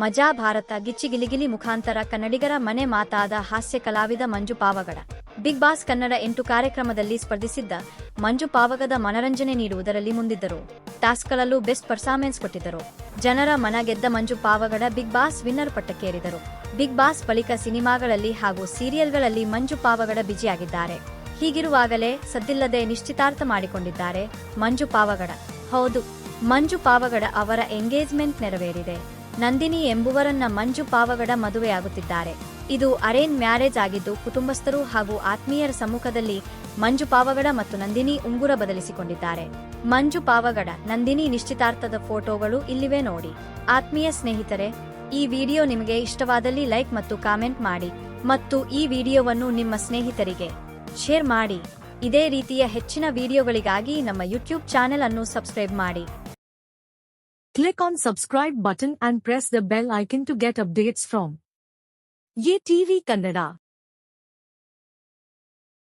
ಮಜಾ ಭಾರತ ಗಿಚ್ಚಿಗಿಲಿಗಿಲಿ ಮುಖಾಂತರ ಕನ್ನಡಿಗರ ಮನೆ ಮಾತಾದ ಹಾಸ್ಯ ಕಲಾವಿದ ಮಂಜು ಪಾವಗಡ. ಬಿಗ್ ಬಾಸ್ ಕನ್ನಡ ಎಂಟು ಕಾರ್ಯಕ್ರಮದಲ್ಲಿ ಸ್ಪರ್ಧಿಸಿದ್ದ ಮಂಜು ಪಾವಗದ ಮನರಂಜನೆ ನೀಡುವುದರಲ್ಲಿ ಮುಂದಿದ್ದರು. ಟಾಸ್ಕ್ಗಳಲ್ಲೂ ಬೆಸ್ಟ್ ಪರ್ಫಾರ್ಮೆನ್ಸ್ ಕೊಟ್ಟಿದ್ದರು. ಜನರ ಮನ ಗೆದ್ದ Manju Pavagada Bigg Boss winner ಪಟ್ಟಕ್ಕೇರಿದರು. Bigg Boss ಬಳಿಕ ಸಿನಿಮಾಗಳಲ್ಲಿ ಹಾಗೂ ಸೀರಿಯಲ್ಗಳಲ್ಲಿ ಮಂಜು ಪಾವಗಡ ಬಿಜಿಯಾಗಿದ್ದಾರೆ. ಹೀಗಿರುವಾಗಲೇ ಸದ್ದಿಲ್ಲದೆ ನಿಶ್ಚಿತಾರ್ಥ ಮಾಡಿಕೊಂಡಿದ್ದಾರೆ ಮಂಜು ಪಾವಗಡ. ಹೌದು, ಮಂಜು ಪಾವಗಡ ಅವರ ಎಂಗೇಜ್ಮೆಂಟ್ ನೆರವೇರಿದೆ. ನಂದಿನಿ ಎಂಬುವರನ್ನ ಮಂಜು ಪಾವಗಡ ಮದುವೆಯಾಗುತ್ತಿದ್ದಾರೆ. ಇದು ಅರೇನ್ ಮ್ಯಾರೇಜ್ ಆಗಿದ್ದು ಕುಟುಂಬಸ್ಥರು ಹಾಗೂ ಆತ್ಮೀಯರ ಸಮ್ಮುಖದಲ್ಲಿ ಮಂಜು ಪಾವಗಡ ಮತ್ತು ನಂದಿನಿ ಉಂಗುರ ಬದಲಿಸಿಕೊಂಡಿದ್ದಾರೆ. ಮಂಜು ಪಾವಗಡ, ನಂದಿನಿ ನಿಶ್ಚಿತಾರ್ಥದ ಫೋಟೋಗಳು ಇಲ್ಲಿವೆ ನೋಡಿ. ಆತ್ಮೀಯ ಸ್ನೇಹಿತರೆ, ಈ ವಿಡಿಯೋ ನಿಮಗೆ ಇಷ್ಟವಾದಲ್ಲಿ ಲೈಕ್ ಮತ್ತು ಕಾಮೆಂಟ್ ಮಾಡಿ ಮತ್ತು ಈ ವಿಡಿಯೋವನ್ನು ನಿಮ್ಮ ಸ್ನೇಹಿತರಿಗೆ ಶೇರ್ ಮಾಡಿ. ಇದೇ ರೀತಿಯ ಹೆಚ್ಚಿನ ವಿಡಿಯೋಗಳಿಗಾಗಿ ನಮ್ಮ ಯೂಟ್ಯೂಬ್ ಚಾನೆಲ್ ಅನ್ನು ಸಬ್ಸ್ಕ್ರೈಬ್ ಮಾಡಿ. Click on subscribe button and press the bell icon to get updates from Ye TV Kannada.